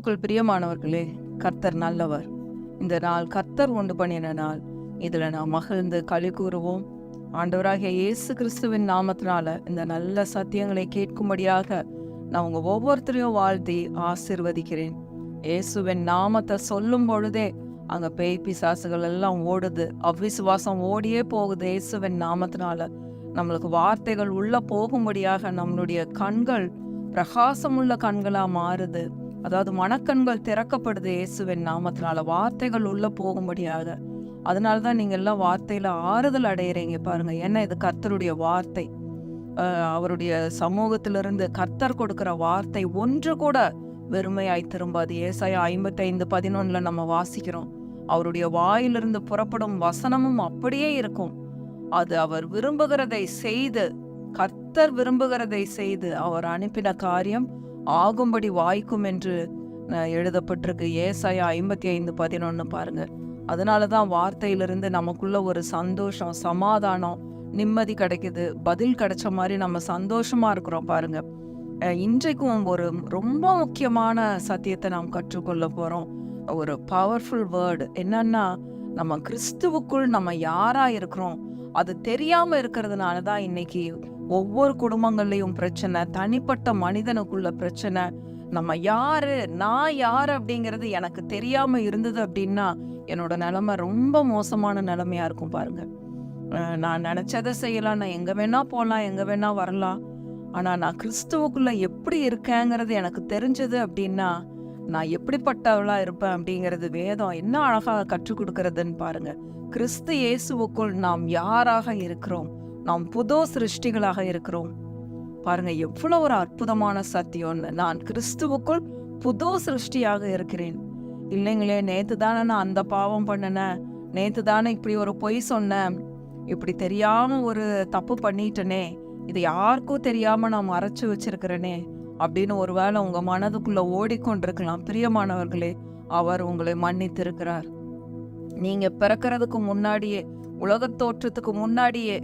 கிறிஸ்துவுக்குள் பிரியமானவர்களே கர்த்தர் நல்லவர். இந்த நாள் கர்த்தர் உண்டு பண்ணின நாள். இதில் நாம் மகிழ்ந்து களி கூறுவோம். ஆண்டவராகிய இயேசு கிறிஸ்துவின் நாமத்தினால இந்த நல்ல சத்தியங்களை கேட்கும்படியாக நான் உங்கள் ஒவ்வொருத்தரையும் வாழ்த்தி ஆசிர்வதிக்கிறேன். இயேசுவின் நாமத்தை சொல்லும் பொழுதே அங்கே பேய் பிசாசுகள் எல்லாம் ஓடுது. அவ்விசுவாசம் ஓடியே போகுது இயேசுவின் நாமத்தினால. நம்மளுக்கு வார்த்தைகள் உள்ள போகும்படியாக நம்மளுடைய கண்கள் பிரகாசமுள்ள கண்களாக மாறுது. அதாவது மனக்கண்கள் திறக்கப்படுது இயேசுவின் நாமத்தினால. வார்த்தைகள் உள்ள போகும்படியாக. அதனால தான் நீங்க எல்லாம் வார்த்தையில ஆறுதல் அடையிறீங்க பாருங்க. ஏன்னா இது கர்த்தருடைய வார்த்தை. அவருடைய சமூகத்திலிருந்து கர்த்தர் கொடுக்கிற வார்த்தை ஒன்று கூட வெறுமையாய் திரும்பாது. ஏசாயா ஐம்பத்தி ஐந்து பதினொன்னுல நம்ம வாசிக்கிறோம். அவருடைய வாயிலிருந்து புறப்படும் வசனமும் அப்படியே இருக்கும். அது அவர் விரும்புகிறதை செய்து கர்த்தர் விரும்புகிறதை செய்து அவர் அனுப்பின காரியம் ஆகும்படி வாய்க்கும் என்று எழுதப்பட்டிருக்கு. ஏசாயா ஐம்பத்தி ஐந்து பதினொன்று பாருங்க. அதனால தான் வார்த்தையிலிருந்து நமக்குள்ள ஒரு சந்தோஷம் சமாதானம் நிம்மதி கிடைக்குது. பதில் கிடைச்ச மாதிரி நம்ம சந்தோஷமா இருக்கிறோம் பாருங்க. இன்றைக்கும் ஒரு ரொம்ப முக்கியமான சத்தியத்தை நாம் கற்றுக்கொள்ள போகிறோம் ஒரு பவர்ஃபுல் வேர்டு என்னன்னா நம்ம கிறிஸ்துவுக்குள் நம்ம யாரா இருக்கிறோம்? அது தெரியாம இருக்கிறதுனால தான் இன்னைக்கு ஒவ்வொரு குடும்பங்கள்லையும் பிரச்சனை தனிப்பட்ட மனிதனுக்குள்ள பிரச்சனை. நம்ம யாரு நான் யார் அப்படிங்கிறது எனக்கு தெரியாம இருந்தது அப்படின்னா என்னோட நிலைமை ரொம்ப மோசமான நிலைமையா இருக்கும் பாருங்க. நான் நினைச்சதை செய்யலாம் நான் எங்க வேணா போகலாம் எங்க வேணா வரலாம். ஆனா நான் கிறிஸ்துவுக்குள்ள எப்படி இருக்கேங்கிறது எனக்கு தெரிஞ்சது அப்படின்னா நான் எப்படிப்பட்டவளா இருப்பேன் அப்படிங்கிறது வேதம் என்ன அழகாக கற்றுக் கொடுக்கறதுன்னு பாருங்க. கிறிஸ்து இயேசுவுக்குள் நாம் யாராக இருக்கிறோம்? நாம் புது சிருஷ்டிகளாக இருக்கிறோம். பாருங்க எவ்வளவு ஒரு அற்புதமான சத்தியம்னு நான் கிறிஸ்துவுக்குள் புது சிருஷ்டியாக இருக்கிறேன். இல்லைங்களே நேத்து தானே நான் அந்த பாவம் பண்ணினேன். நேத்து தானே இப்படி ஒரு பொய் சொன்னேன். இப்படி தெரியாம ஒரு தப்பு பண்ணிட்டனே. இது யாருக்கும் தெரியாம நான் மறைச்சு வச்சிருக்கிறேனே அப்படின்னு ஒருவேளை உங்க மனதுக்குள்ள ஓடிக்கொண்டிருக்கலாம். பிரியமானவர்களே அவர் உங்களை மன்னித்திருக்கிறார். நீங்க பிறக்கிறதுக்கு முன்னாடியே உலக தோற்றத்துக்கு முன்னாடியே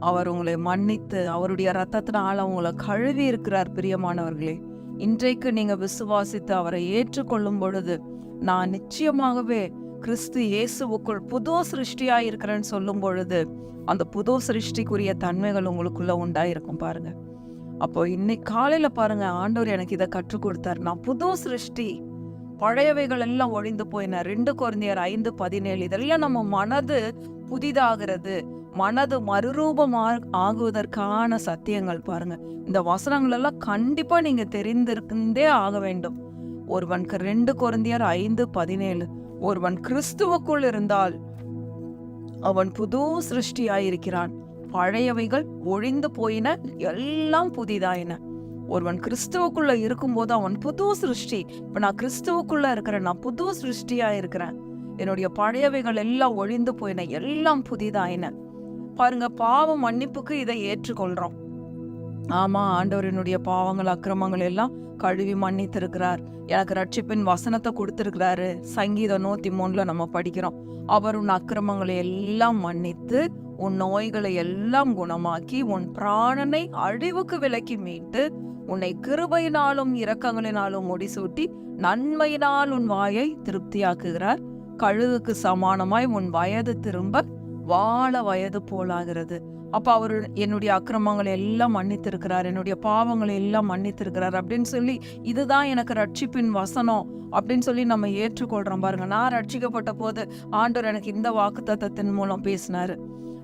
அவர் உங்களை மன்னித்து அவருடைய ரத்தத்தினால் உங்களை கழுவி இருக்கிறார் பிரியமானவர்களே. இன்றைக்கு நீங்க விசுவாசித்து அவரை ஏற்றுக்கொள்ளும் பொழுது நான் நிச்சயமாகவே கிறிஸ்து இயேசுவுக்குள் புது சிருஷ்டியா இருக்கிறேன்னு சொல்லும் பொழுது அந்த புது சிருஷ்டிக்குரிய தன்மைகள் உங்களுக்குள்ள உண்டாயிருக்கும் பாருங்க. அப்போ இன்னைக்கு காலையில பாருங்க ஆண்டவர் எனக்கு இதை கற்றுக் கொடுத்தார். நான் புது சிருஷ்டி பழையவைகள் எல்லாம் ஒழிந்து போயின. ரெண்டு குழந்தையர் ஐந்து பதினேழு. இதெல்லாம் நம்ம மனது புதிதாகிறது. மனது மறுரூபம் ஆகுவதற்கான சத்தியங்கள் பாருங்க. இந்த வசனங்கள் எல்லாம் கண்டிப்பா நீங்க தெரிந்திருந்தே ஆக வேண்டும். ஒருவனுக்கு ரெண்டு குழந்தையர் ஐந்து பதினேழு. ஒருவன் கிறிஸ்துவுக்குள் இருந்தால் அவன் புது சிருஷ்டியாயிருக்கிறான். பழையவைகள் ஒழிந்து போயின எல்லாம் புதிதாயின. ஒருவன் கிறிஸ்துவுக்குள்ள இருக்கும்போது அவன் புது சிருஷ்டி. இப்போ நான் கிறிஸ்துவுக்குள்ள இருக்கிறேன் நான் புது சிருஷ்டியா இருக்கிறேன். என்னுடைய பழையவைகள் எல்லாம் ஒழிந்து போயின எல்லாம் புதிதாயின. பாருங்க பாவம் மன்னிப்புக்கு இதை ஏற்றுக்கொள்றோம். ஆமா ஆண்டவர் என்னுடைய பாவங்கள் அக்கிரமங்கள் எல்லாம் கழுவி மன்னித்திருக்கிறார். எனக்கு ரட்சிப்பின் வசனத்தை கொடுத்திருக்கிறாரு. சங்கீதம் நூத்தி மூணுல நம்ம படிக்கிறோம். அவர் உன் அக்கிரமங்களை எல்லாம் மன்னித்து உன் நோய்களை எல்லாம் குணமாக்கி உன் பிராணனை அழிவுக்கு விலக்கி மீட்டு உன்னை கிருபையினாலும் இரக்கங்களினாலும் முடிசூட்டி நன்மையினால் உன் வாயை திருப்தியாக்குகிறார். கழுகுக்கு சமானமாய் உன் வயது திரும்ப வாழ வயது போலாகிறது. அப்ப அவர் என்னுடைய அக்கிரமங்களை எல்லாம் மன்னித்திருக்கிறார் என்னுடைய பாவங்களை எல்லாம் மன்னித்திருக்கிறார் அப்படின்னு சொல்லி இதுதான் எனக்கு ரட்சிப்பின் வசனம் அப்படின்னு சொல்லி நம்ம ஏற்றுக்கொள்றோம் பாருங்க. நான் ரட்சிக்கப்பட்ட போது ஆண்டவர் எனக்கு இந்த வாக்கு தத்தத்தின் மூலம் பேசினாரு.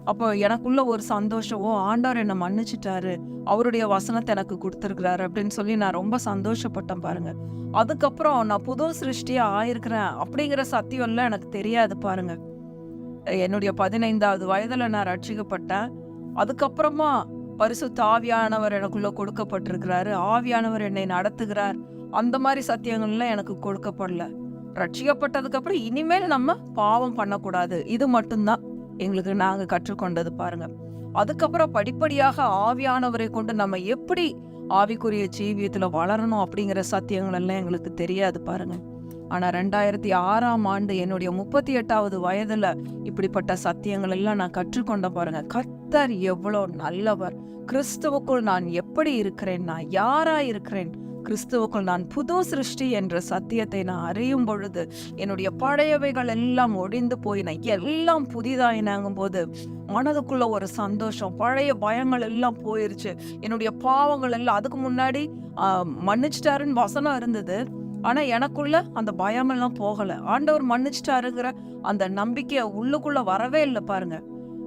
அப்போ எனக்குள்ள ஒரு சந்தோஷம் ஓ ஆண்டவர் என்னை மன்னிச்சிட்டாரு அவருடைய வசனத்தை எனக்கு கொடுத்துருக்கிறாரு அப்படின்னு சொல்லி நான் ரொம்ப சந்தோஷப்பட்டேன் பாருங்க. அதுக்கப்புறம் நான் புது சிருஷ்டியா ஆயிருக்கிறேன் அப்படிங்கிற சத்தியம் எல்லாம் எனக்கு தெரியாது பாருங்க. என்னுடைய பதினைந்தாவது வயதுல நான் ரட்சிக்கப்பட்டேன். அதுக்கப்புறமா பரிசு ஆவியானவர் எனக்குள்ள கொடுக்கப்பட்டிருக்கிறாரு ஆவியானவர் என்னை நடத்துகிறார். அந்த மாதிரி சத்தியங்கள்லாம் எனக்கு கொடுக்கப்படல. ரட்சிக்கப்பட்டதுக்கு அப்புறம் இனிமேல் நம்ம பாவம் பண்ணக்கூடாது. இது மட்டும்தான். எங்களுக்கு நாங்கள் கற்றுக்கொண்டது பாருங்க. அதுக்கப்புறம் படிப்படியாக ஆவியானவரை கொண்டு நம்ம எப்படி ஆவிக்குரிய ஜீவியத்தில் வளரணும் அப்படிங்கிற சத்தியங்கள் எல்லாம் எங்களுக்கு தெரியாது பாருங்க. ஆனால் ரெண்டாயிரத்தி ஆறாம் ஆண்டு என்னுடைய முப்பத்தி எட்டாவது வயதில் இப்படிப்பட்ட சத்தியங்கள் எல்லாம் நான் கற்றுக்கொண்ட பாருங்க. கர்த்தர் எவ்வளோ நல்லவர். கிறிஸ்துவுக்குள் நான் எப்படி இருக்கிறேன்? நான் யாரா இருக்கிறேன் கிறிஸ்துவுக்குள் நான் புது சிருஷ்டி என்ற சத்தியத்தை நான் அறியும் பொழுது என்னுடைய பழையவைகள் எல்லாம் ஒடிந்து போயின. எல்லாம் புதிதாயினாங்கும் போது மனதுக்குள்ள ஒரு சந்தோஷம் பழைய பயங்கள் எல்லாம் போயிருச்சு. என்னுடைய பாவங்கள் எல்லாம் அதுக்கு முன்னாடி மன்னிச்சிட்டாருன்னு வசனம் இருந்தது. ஆனா எனக்குள்ள அந்த பயமெல்லாம் போகலை. ஆண்டவர் மன்னிச்சிட்டாருங்கிற அந்த நம்பிக்கையை உள்ளுக்குள்ள வரவே இல்லை பாருங்க.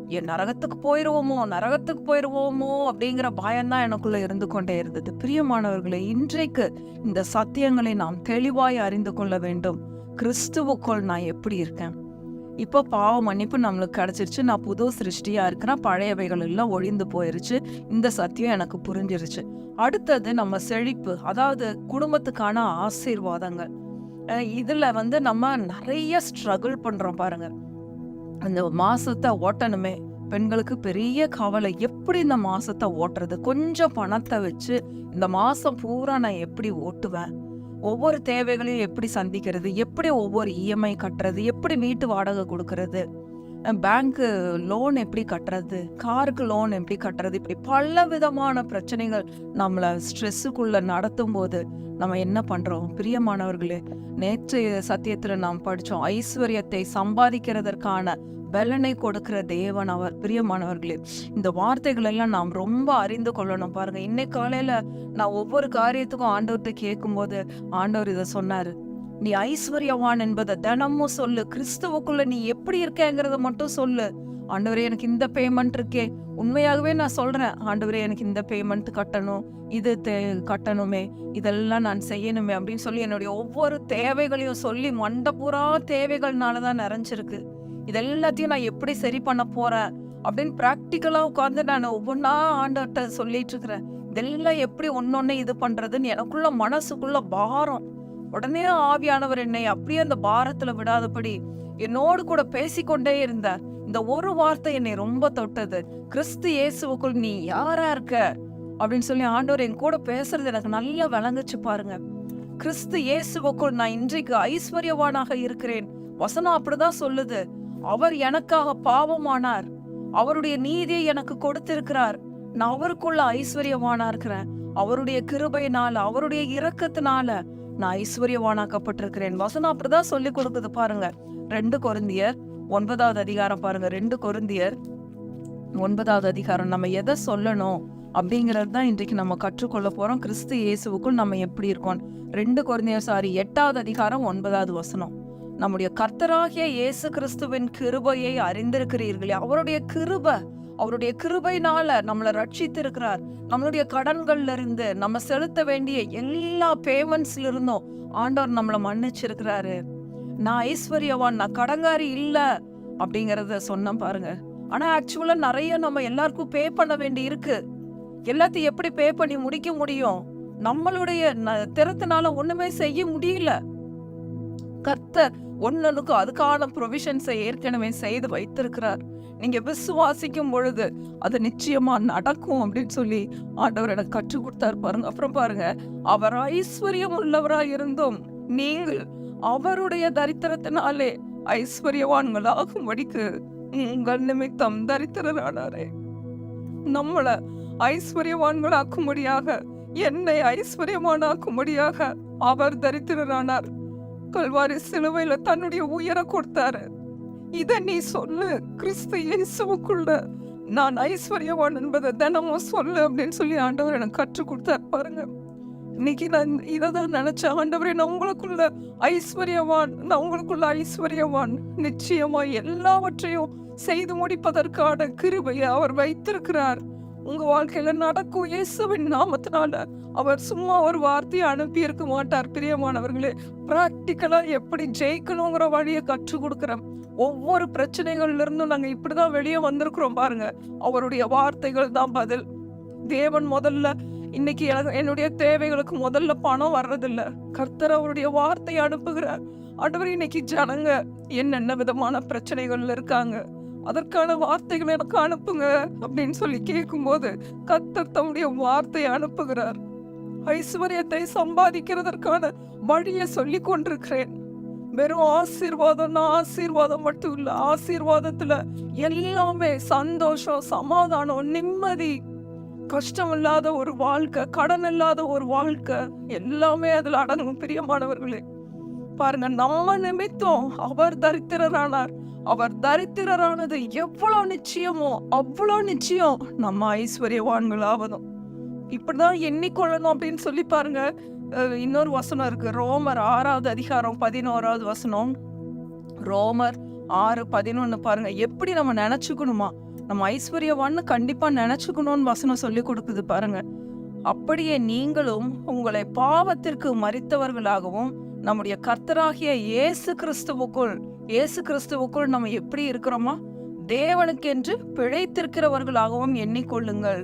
என் நரகத்துக்கு போயிடுவோமோ நரகத்துக்கு போயிடுவோமோ அப்படிங்கிற பயம்தான் எனக்குள்ள இருந்து கொண்டே இருந்தது. பிரியமானவர்களே இன்றைக்கு இந்த சத்தியங்களை நாம் தெளிவாய் அறிந்து கொள்ள வேண்டும். கிறிஸ்துவுக்குள் நான் எப்படி இருக்கேன்? இப்போ பாவ மன்னிப்பு நம்மளுக்கு கிடைச்சிருச்சு. நான் புது சிருஷ்டியா இருக்கிறேன். பழையவைகள் எல்லாம் ஒழிந்து போயிருச்சு. இந்த சத்தியம் எனக்கு புரிஞ்சிருச்சு. அடுத்தது நம்ம செழிப்பு அதாவது குடும்பத்துக்கான ஆசீர்வாதங்கள். இதில் வந்து நம்ம நிறைய ஸ்ட்ரகிள் பண்ணுறோம் பாருங்கள் அந்த மாசத்தை ஓட்டணுமே. பெண்களுக்கு பெரிய கவலை. எப்படி இந்த மாசத்தை ஓட்டுறது? கொஞ்சம் பணத்தை வச்சு இந்த மாசம் பூரா நான் எப்படி ஓட்டுவேன்? ஒவ்வொரு தேவைகளையும் எப்படி சந்திக்கிறது? எப்படி ஒவ்வொரு இஎம்ஐ கட்டுறது? எப்படி வீட்டு வாடகை கொடுக்கறது? பேங்க்கு லோன் எப்படி கட்டுறது? காருக்கு லோன் எப்படி கட்டுறது? இப்படி பல விதமான பிரச்சனைகள் நம்மளை ஸ்ட்ரெஸ்ஸுக்குள்ள நடத்தும் போது நம்ம என்ன பண்ணுறோம் பிரியமானவர்களே நேற்று சத்தியத்தில் நாம் படித்தோம் ஐஸ்வர்யத்தை சம்பாதிக்கிறதற்கான பலனை கொடுக்கிற தேவன் அவர் பிரியமானவர்களே இந்த வார்த்தைகள் எல்லாம் நாம் ரொம்ப அறிந்து கொள்ளணும். பாருங்க இன்னைக்கு காலையில நான் ஒவ்வொரு காரியத்துக்கும் ஆண்டவர்கிட்ட கேட்கும்போது ஆண்டவர் இதை சொன்னாரு. நீ ஐஸ்வர்யவான் என்பதை தினமும் சொல்லு. கிறிஸ்துவுக்குள்ள நீ எப்படி இருக்கேங்கிறத மட்டும் சொல்லு. ஆண்டவரே எனக்கு இந்த பேமெண்ட் இருக்கே. உண்மையாகவே நான் சொல்றேன். ஆண்டவரே எனக்கு இந்த பேமெண்ட் கட்டணும். இது தே கட்டணுமே. இதெல்லாம் நான் செய்யணுமே அப்படின்னு சொல்லி என்னுடைய ஒவ்வொரு தேவைகளையும் சொல்லி மண்டை தேவைகள்னால தான் நிறைஞ்சிருக்கு. இது எல்லாத்தையும் நான் எப்படி சரி பண்ண போறேன் அப்படின்னு ப்ராக்டிக்கலாக உட்காந்து நான் ஒவ்வொன்றா ஆண்டவர்கிட்ட சொல்லிட்டு இருக்கிறேன். இதெல்லாம் எப்படி ஒன்னொன்னு இது பண்றதுன்னு எனக்குள்ள மனசுக்குள்ள பாரம். உடனே ஆவியானவர் என்னை அப்படியே அந்த பாரத்துல விடாதபடி என்னோடு கூட பேசிக்கொண்டே இருந்தார். இந்த ஒரு வார்த்தை என்னை ரொம்ப தொட்டது. கிறிஸ்து இயேசுவுக்குள் நீ யாரா இருக்க? அப்படின்னு சொல்லி ஆண்டவர் என் கூட பேசுறது எனக்கு நல்லா விளங்குச்சு பாருங்க. கிறிஸ்து இயேசுவுக்குள் நான் இன்றைக்கு ஐஸ்வர்யவானாக இருக்கிறேன். வசனம் அப்படிதான் சொல்லுது. அவர் எனக்காக பாவமானார். அவருடைய நீதியை எனக்கு கொடுத்திருக்கிறார். நான் அவருக்குள்ள ஐஸ்வர்யவானா இருக்கிறேன் அவருடைய கிருபையினால அவருடைய இரக்கத்தினால நான் ஐஸ்வர்யவானாக்கப்பட்டிருக்கிறேன். வசனம் அப்படிதான் சொல்லி கொடுக்குது பாருங்க. ரெண்டு கொருந்தியர் ஒன்பதாவது அதிகாரம் பாருங்க. ரெண்டு கொருந்தியர் ஒன்பதாவது அதிகாரம். நம்ம எதை சொல்லணும் அப்படிங்கிறது தான் இன்றைக்கு நம்ம கற்றுக்கொள்ள போறோம். கிறிஸ்து இயேசுவுக்குள் நம்ம எப்படி இருக்கோம்? ரெண்டு குழந்தைய சாரி எட்டாவது அதிகாரம் ஒன்பதாவது வசனம். நம்முடைய கர்த்தராகிய இயேசு கிறிஸ்துவின் கிருபையை அறிந்திருக்கிறீர்களே. அவருடைய கிருபை அவருடைய கிருபைனால நம்மளை ரட்சித்திருக்கிறார். நம்மளுடைய கடன்கள்ல இருந்து நம்ம செலுத்த வேண்டிய எல்லா பேமெண்ட்ஸ்ல இருந்தும் ஆண்டவர் நம்மளை மன்னிச்சிருக்கிறாரு. நான் ஐஸ்வர்யவான் நான் கடங்காரி இல்லை அப்படிங்கறத சொன்னேன் பாருங்க. ஆனா ஆக்சுவலா நிறைய நம்ம எல்லாருக்கும் பே பண்ண வேண்டி இருக்கு. எல்லாத்தையும் எப்படி பே பண்ணி முடிக்க முடியும்? நம்மளுடைய ந- திறத்தினால ஒண்ணுமே செய்ய முடியல. கர்த்தர் ஒன்னனுக்கு அதுக்கான ப்ரொவிஷன்ஸை ஏற்கனவே செய்து வைத்திருக்கிறார். நீங்க விசுவாசிக்கும் பொழுது அது நிச்சயமா நடக்கும் அப்படின்னு சொல்லி ஆண்டவர் எனக்கு கற்றுக் கொடுத்தாரு பாருங்க. அப்புறம் பாருங்க அவர் ஐஸ்வர்யம் உள்ளவராய் இருந்தும் நீங்கள் அவருடைய தரித்திரத்தினாலே ஐஸ்வர்யவான்களாகும்படிக்கு உங்கள் நிமித்தம் தரித்திரரானாரே. நம்மள ஐஸ்வர்யவான்களாக்கும்படியாக என்னை ஐஸ்வர்யமானாக்கும்படியாக அவர் தரித்திரரானார். கல்வாரி சிலுவையில தன்னுடைய உயர கொடுத்தாரு. இத நீ சொல்லு கிறிஸ்து இயேசுக்குள்ள நான் ஐஸ்வர்யவான் என்பதை தினமும் சொல்லு அப்படின்னு சொல்லி ஆண்டவர் எனக்கு கற்றுக் கொடுத்தாரு பாருங்க. இன்னைக்கு நான் இதை தான் நினைச்சேன். ஆண்டவரே நான் உங்களுக்குள்ள ஐஸ்வர்யவான் நான் உங்களுக்குள்ள ஐஸ்வர்யவான். நிச்சயமா எல்லாவற்றையும் செய்து முடிப்பதற்கான கிருபையை அவர் வைத்திருக்கிறார். உங்க வாழ்க்கையில நடக்கும் இயேசுவின் நாமத்தினால அவர் சும்மா ஒரு வார்த்தையை அனுப்பி இருக்க மாட்டார் பிரியமானவர்களே. பிராக்டிக்கலா எப்படி ஜெயிக்கணுங்கிற வழியை கற்றுக் கொடுக்குறேன் ஒவ்வொரு பிரச்சனைகள்ல இருந்தும் நாங்க இப்படிதான் வெளியே வந்திருக்கிறோம் பாருங்க. அவருடைய வார்த்தைகள் தான் பதில். தேவன் முதல்ல இன்னைக்கு எனக்கு- என்னுடைய தேவைகளுக்கு முதல்ல பணம் வர்றதில்ல. கர்த்தர் அவருடைய வார்த்தையை அனுப்புகிறார். ஆண்டவர் இன்னைக்கு ஜனங்க என்னென்ன விதமான பிரச்சனைகள்ல இருக்காங்க. அதற்கான வார்த்தைகளை எனக்கு அனுப்புங்க அப்படின்னு சொல்லி கேட்கும்போது கத்தர் தம்முடைய வார்த்தையை அனுப்புகிறார். ஐஸ்வர்யத்தை சம்பாதிக்கிறதற்கான வழியை சொல்லி கொண்டிருக்கிறேன். வெறும் ஆசீர்வாதம்னா ஆசீர்வாதம் மட்டும் இல்லை ஆசீர்வாதத்துல எல்லாமே சந்தோஷம் சமாதானம் நிம்மதி கஷ்டம் இல்லாத ஒரு வாழ்க்கை கடன் இல்லாத ஒரு வாழ்க்கை எல்லாமே அதில் அடங்கும். பிரியமானவர்களே பாருங்க நம்ம நிமித்தம் அவர் தரித்திரரானார். அவர் தரித்திரரானது எவ்வளவு நிச்சயமோ அவ்வளோ நிச்சயம் நம்ம ஐஸ்வர்யவான்களாவதும். இப்படிதான் எண்ணிக்கொள்ளணும் அப்படின்னு சொல்லி பாருங்க. இன்னொரு வசனம் இருக்கு. ரோமர் ஆறாவது அதிகாரம் பதினோராவது வசனம். ரோமர் ஆறு பதினொன்னு பாருங்க. எப்படி நம்ம நினைச்சுக்கணுமா? நம்ம ஐஸ்வர்யவான்னு கண்டிப்பா நினைச்சுக்கணும்னு வசனம் சொல்லி கொடுக்குது பாருங்க. அப்படியே நீங்களும் உங்களை பாவத்திற்கு மறித்தவர்களாகவும் நம்முடைய கர்த்தராகிய இயேசு கிறிஸ்துவுக்குள் இயேசு கிறிஸ்துவுக்குள் நம்ம எப்படி இருக்கிறோமா தேவனுக்கென்று பிழைத்திருக்கிறவர்களாகவும் எண்ணிக்கொள்ளுங்கள்.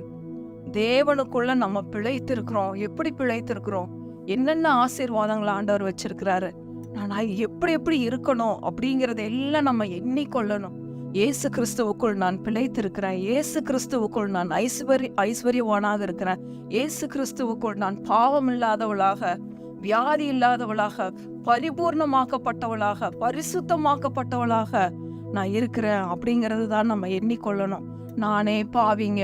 தேவனுக்குள்ள நம்ம பிழைத்திருக்கிறோம். எப்படி பிழைத்திருக்கிறோம்? என்னென்ன ஆசீர்வாதங்களை ஆண்டவர் வச்சிருக்கிறாரு? நான் எப்படி எப்படி இருக்கணும் அப்படிங்கிறத எல்லாம் நம்ம எண்ணிக்கொள்ளணும். இயேசு கிறிஸ்துவுக்குள் நான் பிழைத்திருக்கிறேன். இயேசு கிறிஸ்துவுக்குள் நான் ஐஸ்வர்ய ஐஸ்வர்யவானாக இருக்கிறேன். இயேசு கிறிஸ்துவுக்குள் நான் பாவம் இல்லாதவளாக வியாதி இல்லாதவளாக பரிபூர்ணமாக்கப்பட்டவளாக பரிசுத்தமாக்கப்பட்டவளாக நான் இருக்கிறேன் அப்படிங்கிறது தான் நம்ம எண்ணிக்கொள்ளணும். நானே பாவிங்க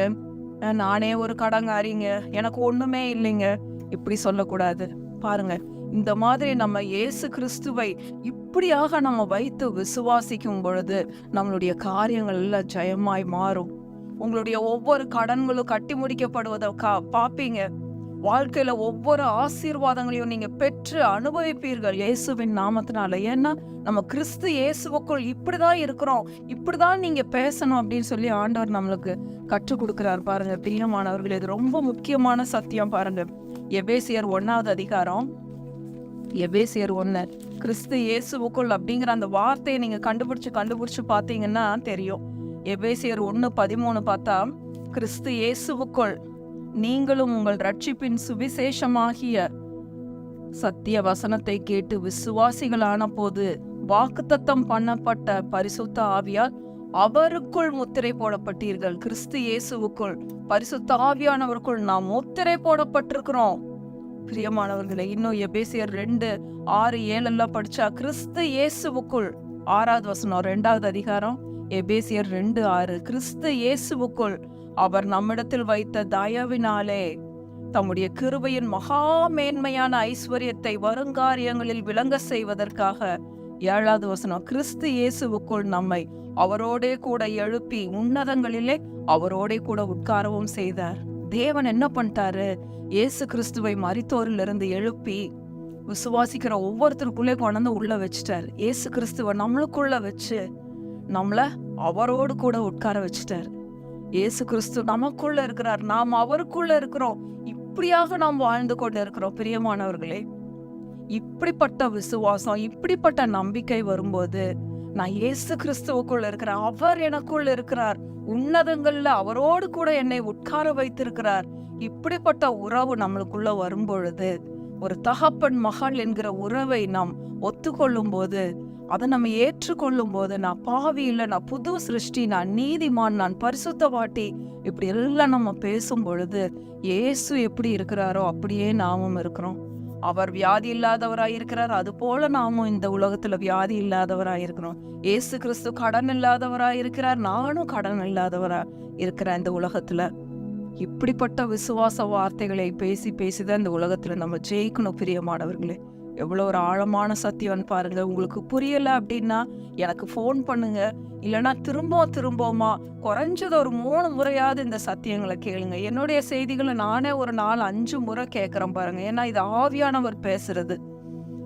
நானே ஒரு கடங்காரிங்க எனக்கு ஒண்ணுமே இல்லைங்க. இப்படி சொல்லக்கூடாது. பாருங்க இந்த மாதிரி நம்ம இயேசு கிறிஸ்துவை இப்படியாக நம்ம வைத்து விசுவாசிக்கும் பொழுது நம்மளுடைய காரியங்கள் எல்லாம் ஜெயமாய் மாறும். உங்களுடைய ஒவ்வொரு கடன்களும் கட்டி முடிக்கப்படுவதை கா பார்ப்பீங்க வாழ்க்கையில ஒவ்வொரு ஆசீர்வாதங்களையும் நீங்க பெற்று அனுபவிப்பீர்கள் இயேசுவின் நாமத்தினால. ஏன்னா நம்ம கிறிஸ்து இயேசுவுக்குள் இப்படிதான் இருக்கிறோம். இப்படிதான் நீங்க பேசணும் அப்படின்னு சொல்லி ஆண்டவர் நம்மளுக்கு கற்றுக் கொடுக்கிறார் பாருங்க. பிரியமானவர்கள் இது ரொம்ப முக்கியமான சத்தியம் பாருங்க. எபேசியர் ஒன்னாவது அதிகாரம். எபேசியர் ஒன்று கிறிஸ்து இயேசுவுக்குள் அப்படிங்கிற அந்த வார்த்தையை நீங்க கண்டுபிடிச்சு கண்டுபிடிச்சு பார்த்தீங்கன்னா தெரியும். எபேசியர் ஒன்று பதிமூணு பார்த்தா கிறிஸ்து இயேசுவுக்குள் நீங்களும் உங்கள் ரட்சிப்பின் சுவிசேஷமாகிய சத்திய வசனத்தை கேட்டு விசுவாசிகளான போது வாக்குத்தத்தம் பண்ணப்பட்ட பரிசுத்த ஆவியால் அவருக்குள் முத்திரை போடப்பட்டீர்கள். கிறிஸ்து இயேசுவுக்குள் பரிசுத்த ஆவியானவருக்குள் நாம் முத்திரை போடப்பட்டிருக்கிறோம். பிரியமானவர்களை இன்னும் எபேசியர் ரெண்டு ஆறு ஏழெல்லாம் படிச்சா கிறிஸ்து இயேசுவுக்குள். ஆறாவது வசனம் ரெண்டாவது அதிகாரம் எபேசியர் ரெண்டு ஆறு. கிறிஸ்து இயேசுவுக்குள் அவர் நம்மிடத்தில் வைத்த தயவினாலே தம்முடைய கிருபையின் மகா மேன்மையான ஐஸ்வர்யத்தை வருங்காரியங்களில் விளங்க செய்வதற்காக ஏழாவது வசனம் கிறிஸ்து இயேசுவுக்குள் நம்மை அவரோடே கூட எழுப்பி உன்னதங்களிலே அவரோடே கூட உட்காரவும் செய்தார். தேவன் என்ன பண்ணிட்டாரு? இயேசு கிறிஸ்துவை மறித்தோரிலிருந்து எழுப்பி விசுவாசிக்கிற ஒவ்வொருத்தருக்குள்ளே கொண்டாந்து உள்ள வச்சுட்டார். இயேசு கிறிஸ்துவை நம்மளுக்குள்ள வச்சு நம்மள அவரோடு கூட உட்கார வச்சுட்டார். இயேசு கிறிஸ்து நமக்குள்ள இருக்கிறார். நாம் அவருக்குள்ள இருக்கிறோம். இப்படியாக நாம் வாழ்ந்து கொண்டு இருக்கிறோம் பிரியமானவர்களே. இப்படிப்பட்ட விசுவாசம் இப்படிப்பட்ட நம்பிக்கை வரும்போது நான் இயேசு கிறிஸ்துவுக்குள்ள இருக்கிறேன் அவர் எனக்குள்ள இருக்கிறார். உன்னதங்கள்ல அவரோடு கூட என்னை உட்கார வைத்திருக்கிறார். இப்படிப்பட்ட உறவு நம்மளுக்குள்ள வரும்பொழுது ஒரு தகப்பன் மகள் என்கிற உறவை நாம் ஒத்துக்கொள்ளும் போது அதை நம்ம ஏற்றுக்கொள்ளும் போது நான் பாவி இல்லை நான் புது சிருஷ்டி நான் நீதிமான் நான் பரிசுத்தவாட்டி இப்படி எல்லாம் நம்ம பேசும் பொழுது இயேசு எப்படி இருக்கிறாரோ அப்படியே நாமும் இருக்கிறோம். அவர் வியாதி இல்லாதவராக இருக்கிறார் அது போல நாமும் இந்த உலகத்துல வியாதி இல்லாதவராக இருக்கிறோம். ஏசு கிறிஸ்து கடன் இல்லாதவராக இருக்கிறார் நானும் கடன் இல்லாதவரா இருக்கிறேன் இந்த உலகத்துல. இப்படிப்பட்ட விசுவாச வார்த்தைகளை பேசி பேசிதான் இந்த உலகத்துல நம்ம ஜெயிக்கணும் பிரியமானவர்களே. எவ்வளோ ஒரு ஆழமான சத்தியம்னு பாருங்கள் உங்களுக்கு புரியலை அப்படின்னா எனக்கு ஃபோன் பண்ணுங்க. இல்லைன்னா திரும்ப திரும்பமா குறைஞ்சது ஒரு மூணு முறையாவது இந்த சத்தியங்களை கேளுங்க. என்னுடைய செய்திகளை நானே ஒரு நாலு அஞ்சு முறை கேட்குறேன் பாருங்க. ஏன்னா இது ஆவியானவர் பேசுறது.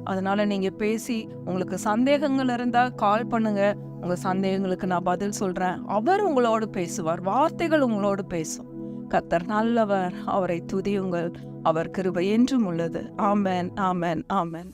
அதனால நீங்கள் பேசி உங்களுக்கு சந்தேகங்கள் இருந்தால் கால் பண்ணுங்க. உங்கள் சந்தேகங்களுக்கு நான் பதில் சொல்கிறேன் அவர் உங்களோடு பேசுவார். வார்த்தைகள் உங்களோடு பேசும். கத்தர் நல்லவர். அவரை துதியுங்கள். அவர் கிருபை என்றும் உள்ளது. ஆமென் ஆமேன் ஆமேன்.